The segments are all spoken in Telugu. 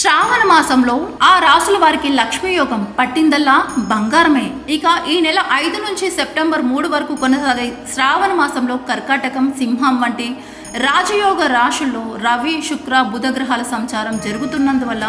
శ్రావణ మాసంలో ఆ రాసుల వారికి లక్ష్మీ యోగం పట్టిందల్లా బంగారమే. ఇక ఈ నెల ఐదు నుంచి సెప్టెంబర్ మూడు వరకు కొనసాగే శ్రావణ మాసంలో కర్కాటకం సింహం వంటి రాజయోగ రాశుల్లో రవి శుక్ర బుధ గ్రహాల సంచారం జరుగుతున్నందువల్ల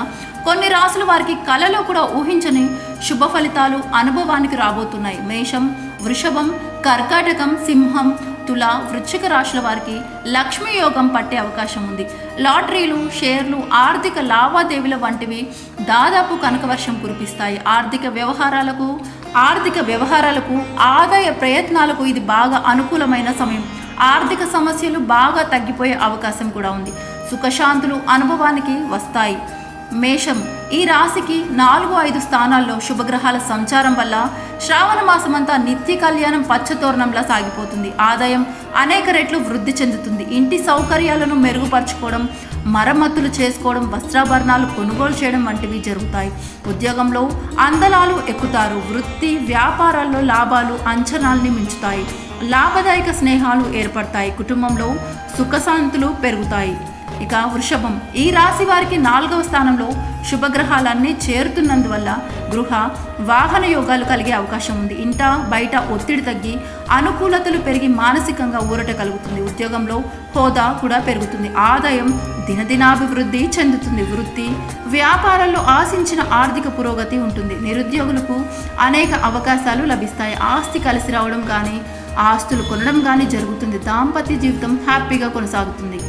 కొన్ని రాసుల వారికి కలలో కూడా ఊహించని శుభ ఫలితాలు అనుభవానికి రాబోతున్నాయి. మేషం వృషభం కర్కాటకం సింహం తుల వృశ్చిక రాశుల వారికి లక్ష్మి యోగం పట్టే అవకాశం ఉంది. లాటరీలు షేర్లు ఆర్థిక లావాదేవీల వంటివి దాదాపు కనకవర్షం కురిపిస్తాయి. ఆర్థిక వ్యవహారాలకు ఆర్థిక వ్యవహారాలకు ఆదాయ ప్రయత్నాలకు ఇది బాగా అనుకూలమైన సమయం. ఆర్థిక సమస్యలు బాగా తగ్గిపోయే అవకాశం కూడా ఉంది. సుఖశాంతులు అనుభవానికి వస్తాయి. మేషం ఈ రాశికి నాలుగు ఐదు స్థానాల్లో శుభగ్రహాల సంచారం వల్ల శ్రావణ మాసమంతా నిత్య కళ్యాణం పచ్చతోరణంలా సాగిపోతుంది. ఆదాయం అనేక రెట్లు వృద్ధి చెందుతుంది. ఇంటి సౌకర్యాలను మెరుగుపరచుకోవడం మరమ్మతులు చేసుకోవడం వస్త్రాభరణాలు కొనుగోలు చేయడం వంటివి జరుగుతాయి. ఉద్యోగంలో అందలాలు ఎక్కుతారు. వృత్తి వ్యాపారాల్లో లాభాలు అంచనాల్ని మించుతాయి. లాభదాయక స్నేహాలు ఏర్పడతాయి. కుటుంబంలో సుఖశాంతులు పెరుగుతాయి. ఇక వృషభం. ఈ రాశి వారికి నాలుగవ స్థానంలో శుభగ్రహాలన్నీ చేరుతున్నందువల్ల గృహ వాహన యోగాలు కలిగే అవకాశం ఉంది. ఇంట బయట ఒత్తిడి తగ్గి అనుకూలతలు పెరిగి మానసికంగా ఊరట కలుగుతుంది. ఉద్యోగంలో హోదా కూడా పెరుగుతుంది. ఆదాయం దినదినాభివృద్ధి చెందుతుంది. వృత్తి వ్యాపారాల్లో ఆశించిన ఆర్థిక పురోగతి ఉంటుంది. నిరుద్యోగులకు అనేక అవకాశాలు లభిస్తాయి. ఆస్తి కలిసి రావడం కానీ ఆస్తులు కొనడం కానీ జరుగుతుంది. దాంపత్య జీవితం హ్యాపీగా కొనసాగుతుంది.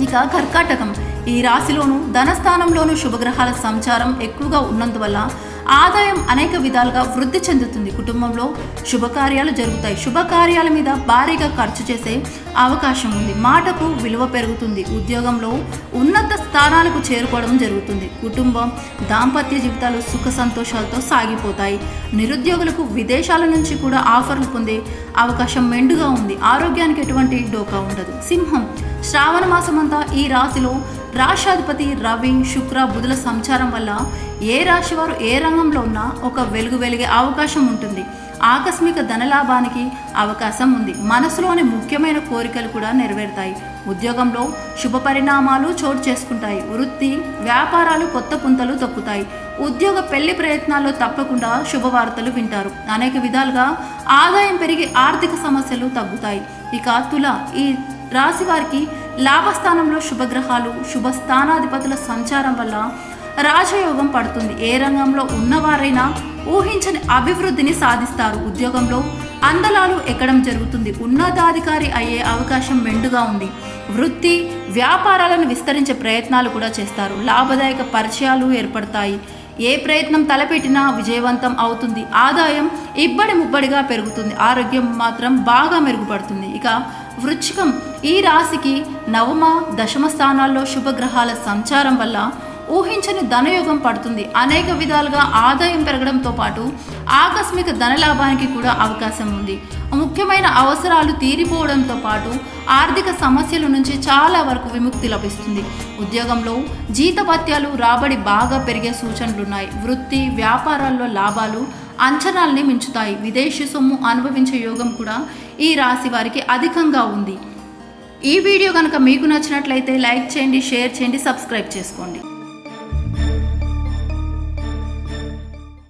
ఇక కర్కాటకం. ఈ రాశిలోను ధనస్థానంలోను శుభగ్రహాల సంచారం ఎక్కువగా ఉన్నందువల్ల ఆదాయం అనేక విధాలుగా వృద్ధి చెందుతుంది. కుటుంబంలో శుభకార్యాలు జరుగుతాయి. శుభకార్యాల మీద భారీగా ఖర్చు చేసే అవకాశం ఉంది. మాటకు విలువ పెరుగుతుంది. ఉద్యోగంలో ఉన్నత స్థానాలకు చేరుకోవడం జరుగుతుంది. కుటుంబం దాంపత్య జీవితాలు సుఖ సంతోషాలతో సాగిపోతాయి. నిరుద్యోగులకు విదేశాల నుంచి కూడా ఆఫర్లు పొందే అవకాశం మెండుగా ఉంది. ఆరోగ్యానికి ఎటువంటి డోకా ఉండదు. సింహం శ్రావణ మాసమంతా ఈ రాశిలో రాశాధిపతి రవి శుక్ర బుధుల సంచారం వల్ల ఏ రాశి వారు ఏ రంగంలో ఉన్నా ఒక వెలుగు వెలిగే అవకాశం ఉంటుంది. ఆకస్మిక ధనలాభానికి అవకాశం ఉంది. మనసులోని ముఖ్యమైన కోరికలు కూడా నెరవేరుతాయి. ఉద్యోగంలో శుభ పరిణామాలు చోటు చేసుకుంటాయి. వృత్తి వ్యాపారాలు కొత్త పుంతలు తొక్కుతాయి. ఉద్యోగ పెళ్ళి ప్రయత్నాల్లో తప్పకుండా శుభవార్తలు వింటారు. అనేక విధాలుగా ఆదాయం పెరిగి ఆర్థిక సమస్యలు తగ్గుతాయి. ఇక తుల ఈ రాశి వారికి లాభస్థానంలో శుభగ్రహాలు శుభ స్థానాధిపతుల సంచారం వల్ల రాజయోగం పడుతుంది. ఏ రంగంలో ఉన్నవారైనా ఊహించని అభివృద్ధిని సాధిస్తారు. ఉద్యోగంలో అందలాలు ఎక్కడం జరుగుతుంది. ఉన్నతాధికారి అయ్యే అవకాశం మెండుగా ఉంది. వృత్తి వ్యాపారాలను విస్తరించే ప్రయత్నాలు కూడా చేస్తారు. లాభదాయక పరిచయాలు ఏర్పడతాయి. ఏ ప్రయత్నం తలపెట్టినా విజయవంతం అవుతుంది. ఆదాయం ఇబ్బడి ముబ్బడిగా పెరుగుతుంది. ఆరోగ్యం మాత్రం బాగా మెరుగుపడుతుంది. ఇక వృచ్చికం. ఈ రాశికి నవమ దశమ స్థానాల్లో శుభగ్రహాల సంచారం వల్ల ఊహించని ధనయోగం పడుతుంది. అనేక విధాలుగా ఆదాయం పెరగడంతో పాటు ఆకస్మిక ధనలాభానికి కూడా అవకాశం ఉంది. ముఖ్యమైన అవసరాలు తీరిపోవడంతో పాటు ఆర్థిక సమస్యల నుంచి చాలా వరకు విముక్తి లభిస్తుంది. ఉద్యోగంలో జీతభత్యాలు రాబడి బాగా పెరిగే సూచనలున్నాయి. వృత్తి వ్యాపారాల్లో లాభాలు అంచనాల్ని మించుతాయి. విదేశీ సొమ్ము అనుభవించే యోగం కూడా ఈ రాశి వారికి అధికంగా ఉంది. ఈ వీడియో కనుక మీకు నచ్చినట్లయితే లైక్ చేయండి షేర్ చేయండి సబ్స్క్రైబ్ చేసుకోండి.